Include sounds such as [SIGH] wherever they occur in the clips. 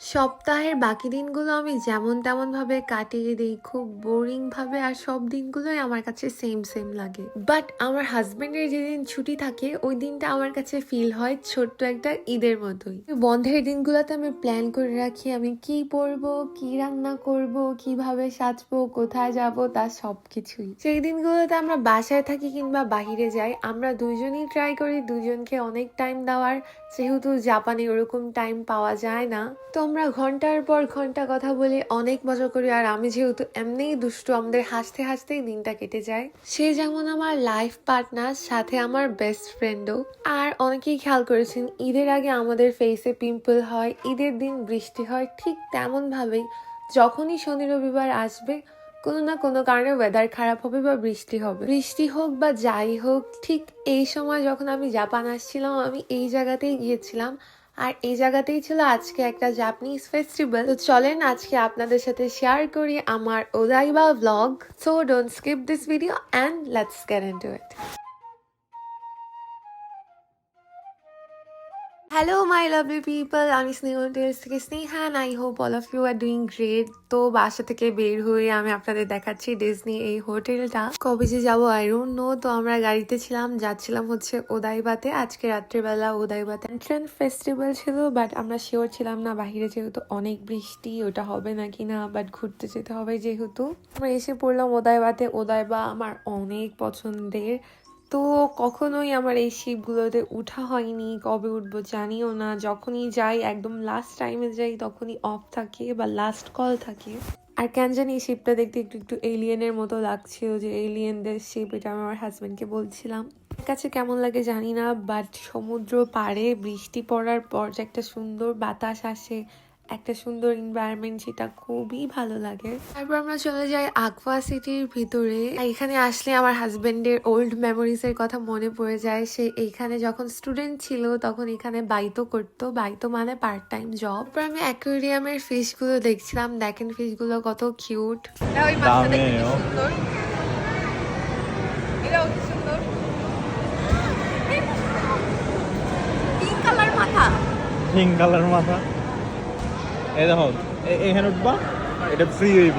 সপ্তাহের বাকি দিনগুলো আমি যেমন তেমনভাবে কাটিয়ে দিই, খুব বোরিংভাবে, আর সব দিনগুলোই আমার কাছে সেম সেম লাগে। বাট আমার হাজব্যান্ডের যেদিন ছুটি থাকে, ওই দিনটা আমার কাছে ফিল হয় ছোট্ট একটা ঈদের মতোই। বন্ধের দিনগুলোতে আমি প্ল্যান করে রাখি, আমি কি পরবো, কি রান্না করব, কীভাবে সাজবো, কোথায় যাব তার সব কিছুই সেই দিনগুলোতে আমরা বাসায় থাকি কিংবা বাহিরে যাই, আমরা দুজনই ট্রাই করি দুজনকে অনেক টাইম দেওয়ার। যেহেতু জাপানে ওরকম টাইম পাওয়া যায় না, তো আমরা ঘণ্টার পর ঘণ্টা কথা বলে, অনেক মজা করি, আর আমি যেহেতু এমনিই দুষ্টু, আমাদের হাসতে হাসতেই দিনটা কেটে যায়। সে যেমন আমার লাইফ পার্টনার সাথে আমার বেস্ট ফ্রেন্ডও আর অনেকেই খেয়াল করেছেন, ঈদের আগে আমাদের ফেসে পিম্পল হয়, ঈদের দিন বৃষ্টি হয়, ঠিক তেমনভাবেই যখনই শনি রবিবার আসবে, কোনো না কোনো কারণে ওয়েদার খারাপ হবে বা বৃষ্টি হবে। বৃষ্টি হোক বা যাই হোক, ঠিক এই সময় যখন আমি জাপান আসছিলাম, আমি এই জায়গাতেই গিয়েছিলাম। আর এই জায়গাতেই ছিল আজকে একটা জাপানিজ ফেস্টিভ্যাল তো চলেন আজকে আপনাদের সাথে শেয়ার করি আমার Odaiba blog so don't skip this video and let's get into it hello my lovely people আমি স্নেহ হোটেলস থেকে Sneha and I hope all of you are doing great তো বাসা থেকে বের হয়ে আমি আপনাদের দেখাচ্ছি ডিজনি এই হোটেলটা। কবে যে যাব আই ডোন্ট নো তো আমরা গাড়িতে ছিলাম, যাচ্ছিলাম হচ্ছে ওদাইবাতে আজকে রাত্রেবেলা ওদাইবাতে ট্রেন ফেস্টিভ্যাল ছিল বাট আমরা শিওর ছিলাম না বাহিরে যেহেতু অনেক বৃষ্টি, ওটা হবে নাকি না বাট ঘুরতে যেতে হবে যেহেতু। আমরা এসে পড়লাম ওদাইবাতে ওদাইবা আমার অনেক পছন্দের। তো কখনোই আমার এই শিপগুলোতে উঠা হয়নি, কবে উঠবো জানিও না। যখনই যাই, একদম লাস্ট টাইমে যাই, তখনই অফ থাকে বা লাস্ট কল থাকে। আর কেন জানি এই শিপটা দেখতে একটু একটু এলিয়েনের মতো লাগছিল যে এলিয়েনদের শিপ এটা আমি আমার হাজব্যান্ডকে বলছিলাম। কাছে কেমন লাগে জানি না বাট সমুদ্র পাড়ে বৃষ্টি পড়ার পর যে একটা সুন্দর বাতাস আসে একটা সুন্দর এনভায়রনমেন্ট সেটা খুবই ভালো লাগে। তারপর আমরা চলে যাই আকোয়া সিটির ভিতরে। এখানে আসলে আমার হাজবেন্ডের ওল্ড মেমোরিজ এর কথা মনে পড়ে যায়। সে এইখানে যখন স্টুডেন্ট ছিল তখন এখানে বাইতো করতো। বাইতো মানে পার্ট টাইম জব তারপর আমি অ্যাকোয়ারিয়ামের ফিশগুলো দেখছিলাম। দেখেন ফিশগুলো কত কিউট ওই মাছটা দেখতে কি দামেও। সুন্দর। এটাও সুন্দর। পিঙ্ক কালার মাথা। পিঙ্ক কালার মাথা। এই দেখো এখানে উঠবা। এটা ফ্রি হইব।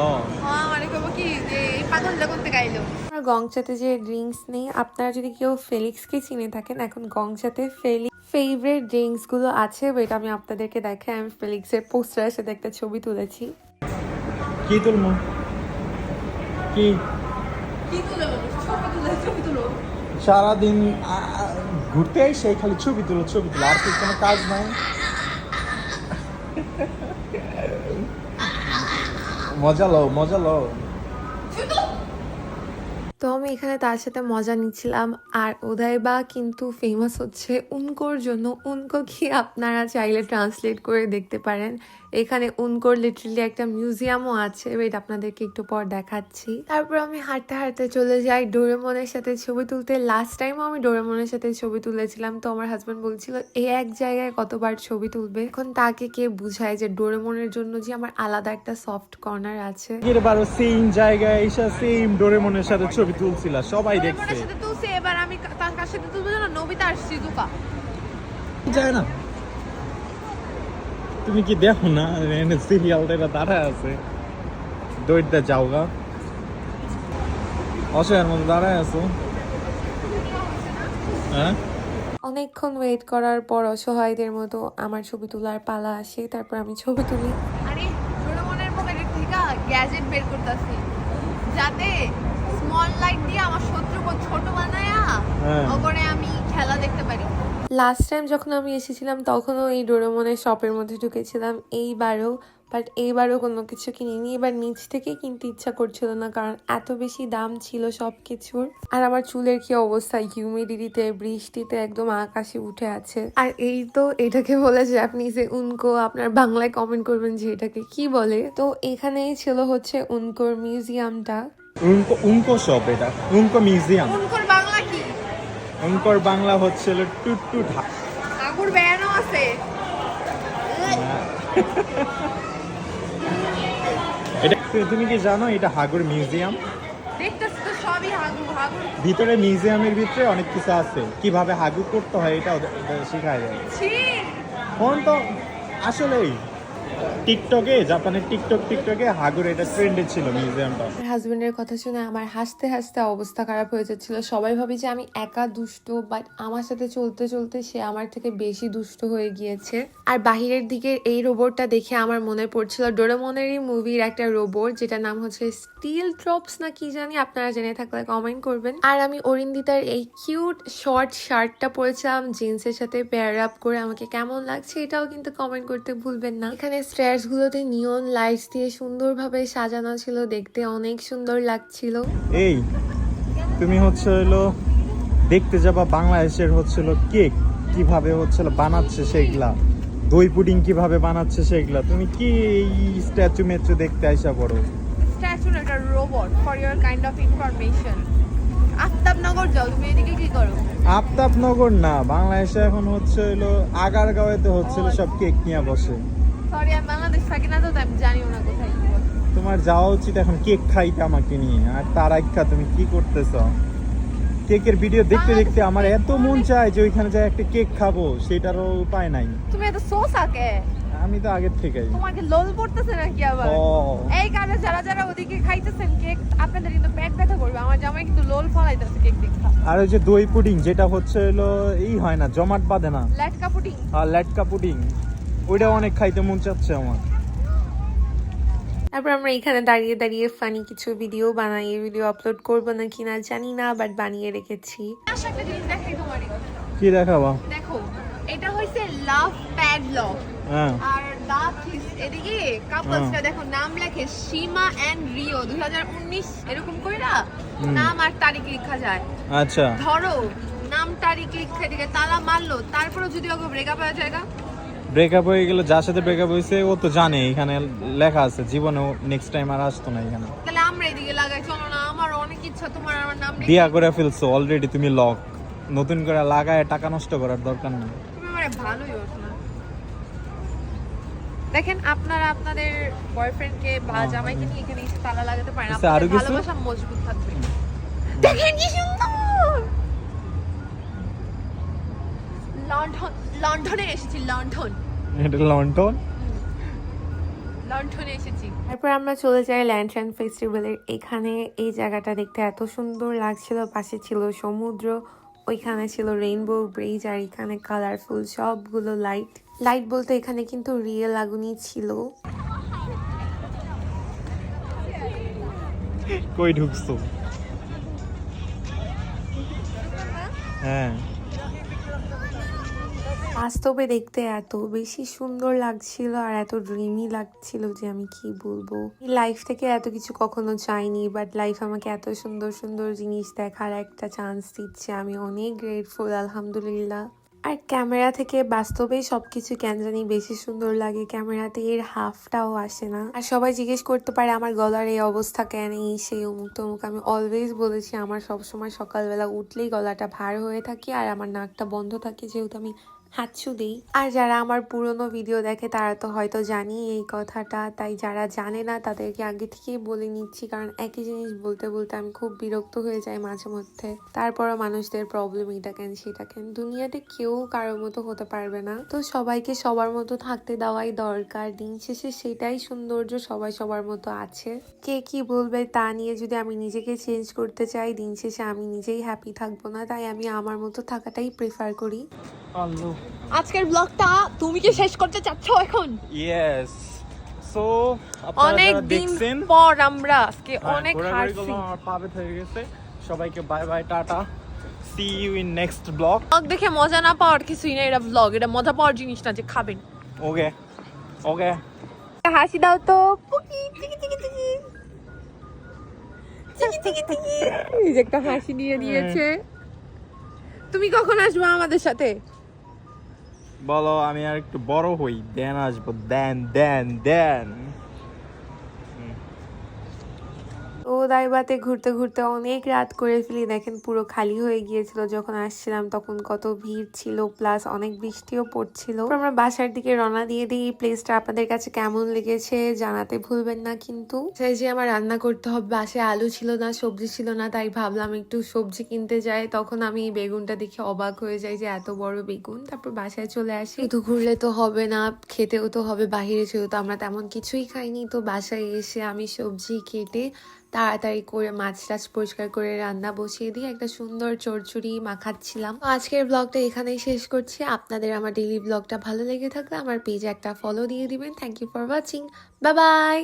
ও। হ্যাঁ মানে যে গংচাতে ড্রিঙ্কস নেই আপনারা যদি কেউ ফেলিক্সকে চিনে থাকেন এখন গংচাতে ফেভারিট ড্রিঙ্কসগুলো আছে এটা আমি আপনাদেরকে দেখাই। আমি ফেলিক্সের পোস্টারের সাথে একটা ছবি তুলেছি। কি তুলবো? কি? সারাদিন ঘুরতে আইসে খালি ছবি তুলো ছবি তুলো। আর কি কোনো কাজ নাই? মজা লও মজা লও। তো আমি এখানে তার সাথে মজা নিচ্ছিলাম। আর ওদাইবা কিন্তু ফেমাস হচ্ছে উনকোর জন্য। উনকো কি আপনারা চাইলে ট্রান্সলেট করে দেখতে পারেন। এখানে উনকোর লিটারালি একটা মিউজিয়ামও আছে ওয়েট আপনাদেরকে একটু পর দেখাচ্ছি। তারপর আমি হাঁটতে হাঁটতে চলে যাই ডোরেমনের সাথে ছবি তুলতে। লাস্ট টাইমও আমি ডোরেমনের সাথে ছবি তুলেছিলাম। তো আমার হাজব্যান্ড বলছিল এই এক জায়গায় কতবার ছবি তুলবে? এখন তাকে কে বুঝায় যে ডোরেমনের জন্য যে আমার আলাদা একটা সফট কর্নার আছে। এর বারো সেম জায়গায় এসে সেম ডোরেমনের সাথে ছবি তুলছিল সবাই দেখছে। সাথে তুলছে এবার আমি তার কার সাথে তুলবো জানো? নবিতা আর যায় না। তুমি কি দেখো না? সিরিয়ালটা এটা দাঁড়ায় আছে। দৌড়তে যাও গা। অসহায়ের মতো দাঁড়ায় আছো। হ্যাঁ? অনেকক্ষণ ওয়েট করার পর অসহায়দের মতো আমার ছবি তোলার পালা আসে তারপর আমি ছবি তুলি। আরে ডোরেমনের পকেটের থেকে গ্যাজেট বের করতেছি। যাতে স্মল দিয়ে আমার শত্রুকে ছোট বানায়া হ্যাঁ। ওপরে আমি খেলা দেখতে পারি। লাস্ট টাইম যখন আমি এসেছিলাম তখনও এই ডোরেমনের শপের মধ্যে ঢুকেছিলাম। এইবারও বাট এইবারও কোনো কিছু কিনিনি। এবার নিচ থেকে কিনতে ইচ্ছা করছিল না কারণ এত বেশি দাম ছিল সব কিছুর আর আমার চুলের কি অবস্থা? হিউমিডিটিতে বৃষ্টিতে একদম আকাশে উঠে আছে। আর এই তো এটাকে বলে জাপানিজে উনকো আপনার বাংলায় কমেন্ট করবেন যে এটাকে কি বলে? তো এখানেই ছিল হচ্ছে উনকোর মিউজিয়ামটা উনকো উনকো শপ এটা। উনকো মিউজিয়াম উনকোর বাংলা কি? উনকোর বাংলা হচ্ছিল টুট টুট আগুর ব্যানও আছে। [LAUGHS] এটা তুমি কি জানো এটা হাগুর মিউজিয়াম ভিতরে মিউজিয়ামের ভিতরে অনেক কিছু আছে। কীভাবে হাগু করতে হয় এটা শেখায় যায় এখন তো আসলেই। টিকটকে, জাপানের টিকটক টিকটকে হাগুর এটা ট্রেন্ডে ছিল মিউজিয়ামটা হাজবেন্ডের কথা শুনে আমার হাসতে হাসতে অবস্থা খারাপ হয়ে যাচ্ছিল। সবাই ভাবি যে আমি একা দুষ্ট বাট আমার সাথে চলতে চলতে সে আমার থেকে বেশি দুষ্ট হয়ে গিয়েছে। আর বাহিরের দিকের এই রোবটটা দেখে আমার মনে পড়ছিল ডোরেমনেরই মুভির একটা রোবট যেটা নাম হচ্ছে স্টিল ড্রপস না কি জানি, আপনারা জেনে থাকলে কমেন্ট করবেন। আর আমি অরিন্দিতার এই কিউট শর্ট শার্টটা পরেছিলাম জিন্সের সাথে পেয়ার আপ করে। আমাকে কেমন লাগছে এটাও কিন্তু কমেন্ট করতে ভুলবেন না। এখানে স্ট্যার্স গুলোতে নিয়ন লাইটস দিয়ে সুন্দরভাবে সাজানো ছিল দেখতে অনেক সুন্দর লাগছিল। এই তুমি হচ্ছে হলো দেখতে যাবা বাংলাদেশের হচ্ছিল কেক কীভাবে হচ্ছিল বানাচ্ছে সেগুলা দই পুডিং কীভাবে বানাচ্ছে সেগুলা। তুমি কি এই স্ট্যাচু মেচু দেখতে আইসা পড়ো? স্ট্যাচুর একটা robot for your kind of information Aftabnagar যাও তুমি এদিকে কি করো? আফতাবনগর না বাংলাদেশে এখন হচ্ছে হলো আগারগাঁওয়েতে হচ্ছিল সব কেক নিয়ে বসে। সরি আমি বাংলাদেশ থাকি না তো আমি জানিও না কোথায় তোমার যাওয়া উচিত এখন কেক খাইতে আমাকে নিয়ে আর তার আইক্ষা তুমি কি করতেছ? কেকের ভিডিও দেখতে দেখতে আমার এত মন চায় যে ওইখানে যাই একটা কেক খাব সেটারও উপায় নাই। তুমি এত সোসা কে আমি তো আগের থেকেই। তোমাকে লোল পড়তেছে নাকি আবার? এই কারণে যারা যারা ওদিকে খাইতেছেন কেক আপনাদের কিন্তু পেট ব্যথা করবে। আমার জামাই কিন্তু লোল ফলাইতেছে কেক দেখা আর ওই যে দই পুডিং যেটা হচ্ছে হলো এই হয় না জমাট বাঁধে না? ল্যাটকা পুডিং। আর ল্যাটকা পুডিং। ওইটা অনেক খাইতে মন চাচ্ছে আমার। তারপর আমরা এখানে দাঁড়িয়ে দাঁড়িয়ে ফানি কিছু ভিডিও বানাই এই ভিডিও আপলোড করব না কিনা জানি না বাট বানিয়ে রেখেছি। আচ্ছা একটা জিনিস দেখাই তোমারই কি দেখাবা? দেখো এটা হইছে লাভ প্যাডলক হ্যাঁ। আর লাভ কিস এদিকে কাপলসটা দেখো নাম লেখে সীমা এন্ড রিও 2019 এরকম কইরা নাম আর তারিখ লেখা যায়। আচ্ছা। ধরো নাম তারিখ লেখা দিকে তালা মারলো তারপরে যদি ওকে ব্রেকআপ হয়ে জায়গা ব্রেকআপ হয়ে গেলে যার সাথে ব্রেকআপ হয়েছে ও তো জানে এখানে লেখা আছে জীবনে নেক্সট টাইম আর আসতো না এখানে। তাহলে আমরা এদিকে লাগাই চলো না আমার অনেক ইচ্ছা তোমার আমার নাম বিয়া করে ফেলছো অলরেডি তুমি লক নতুন করে লাগায় টাকা নষ্ট করার দরকার নেই। তুমি আমার ভালোই ওঠো না। দেখেন আপনারা আপনাদের বয়ফ্রেন্ডকে বা হ্যাঁ। জামাইকে নিয়ে এখানে এসে তালা লাগাতে পারেন আচ্ছা, আপনাদের ভালোবাসা মজবুত থাকবে। দেখেন কি সুন্দর! লন্ডন লন্ডনে এসেছি লন্ডন। এটা লন্ডন? লন্ডনে এসেছি। তারপর আমরা চলে যাই ল্যান্ডসান ফেস্টিভ্যালের। এখানে এই জায়গাটা দেখতে এত সুন্দর লাগছিল। পাশে ছিল সমুদ্র ওইখানে ছিল রেইনবো ব্রিজ আর এখানে কালারফুল সবগুলো লাইট লাইট বলতে এখানে কিন্তু রিয়েল আগুনই ছিল। কই ঢুকছো? হ্যাঁ। বাস্তবে দেখতে এত বেশি সুন্দর লাগছিল আর এত ড্রিমি লাগছিল যে আমি কি বলব? লাইফ থেকে এত কিছু কখনো চাইনি বাট লাইফ আমাকে এত সুন্দর সুন্দর জিনিস দেখার একটা চান্স দিচ্ছে। আমি অনেক গ্রেটফুল আলহামদুলিল্লাহ। আর ক্যামেরা থেকে বাস্তবে সবকিছু কেন জানি বেশি সুন্দর লাগে। ক্যামেরাতে এর হাফটাও আসে না। আর সবাই জিজ্ঞেস করতে পারে, আমার গলার এই অবস্থা কেন? এই সেই অমুক তমুক। আমি অলওয়েজ বলেছি, আমার সবসময় সকালবেলা উঠলেই গলাটা ভার হয়ে থাকে আর আমার নাকটা বন্ধ থাকে। যেহেতু আমি হাঁচু দিই আর যারা আমার পুরনো ভিডিও দেখে তারা তো হয়তো জানি এই কথাটা। তাই যারা জানে না তাদেরকে আগে থেকেই বলে নিচ্ছি কারণ একই জিনিস বলতে বলতে আমি খুব বিরক্ত হয়ে যাই মাঝে মধ্যে। তারপরও মানুষদের প্রবলেম এটা কেন সেটা কেন? দুনিয়াতে কেউ কারোর মতো হতে পারবে না। তো সবাইকে সবার মতো থাকতে দেওয়াই দরকার। দিন শেষে সেটাই সৌন্দর্য সবাই সবার মতো আছে। কে কি বলবে তা নিয়ে যদি আমি নিজেকে চেঞ্জ করতে চাই দিন শেষে আমি নিজেই হ্যাপি থাকব না। তাই আমি আমার মতো থাকাটাই প্রেফার করি। আল্লাহ। আজকের ব্লগটা তুমি কি শেষ করতে চাচ্ছ এখন? ইয়েস সো অনেক দিন পর আমরা আজকে হ্যাঁ, অনেক হারছি। আমার পা ব্যথা হয়ে গেছে। সবাইকে bye bye tata. See you in next blog blog দেখে মজা না পাওয়ার কিছুই না এটা ব্লগ এটা মজা পাওয়ার জিনিস না যে খাবেন। ওকে ওকে হাসি দাও তো। পুকি চিকি চিকি চিকি চিকি চিকি চিকি একটা হাসি নিয়ে দিয়েছে। তুমি কখন আসবে আমাদের সাথে? বলো আমি আর একটু বড় হই দেন আসব দেন দেন দেন তো দাইবাতে ঘুরতে ঘুরতে অনেক রাত করে ফেলি। দেখেন পুরো খালি হয়ে গিয়েছিল যখন আসছিলাম, তখন কত ভিড় ছিল প্লাস অনেক বৃষ্টিও পড়ছিল। আমরা বাসার দিকে রওনা দিয়ে দিই এই প্লেসটা আপনাদের কাছে কেমন লেগেছে জানাতে ভুলবেন না কিন্তু। সেই যে আমার রান্না করতে হবে বাসায় আলু ছিল না, সবজি ছিল না, তাই ভাবলাম একটু সবজি কিনতে যাই। তখন আমি বেগুনটা দেখে অবাক হয়ে যাই যে এত বড় বেগুন। তারপর বাসায় চলে আসি। শুধু ঘুরলে তো হবে না, খেতেও তো হবে, বাহিরে যেহেতু আমরা তেমন কিছুই খাইনি, তো বাসায় এসে আমি সবজি কেটে তাড়াতাড়ি করে মাছ টাছ পরিষ্কার করে রান্না বসিয়ে দিয়ে একটা সুন্দর চড়চড়ি মাখাচ্ছিলাম। তো আজকের ব্লগটা এখানেই শেষ করছি। আপনাদের আমার ডেইলি ব্লগটা ভালো লেগে থাকলে আমার পেজে একটা ফলো দিয়ে দিবেন। Thank you for watching bye bye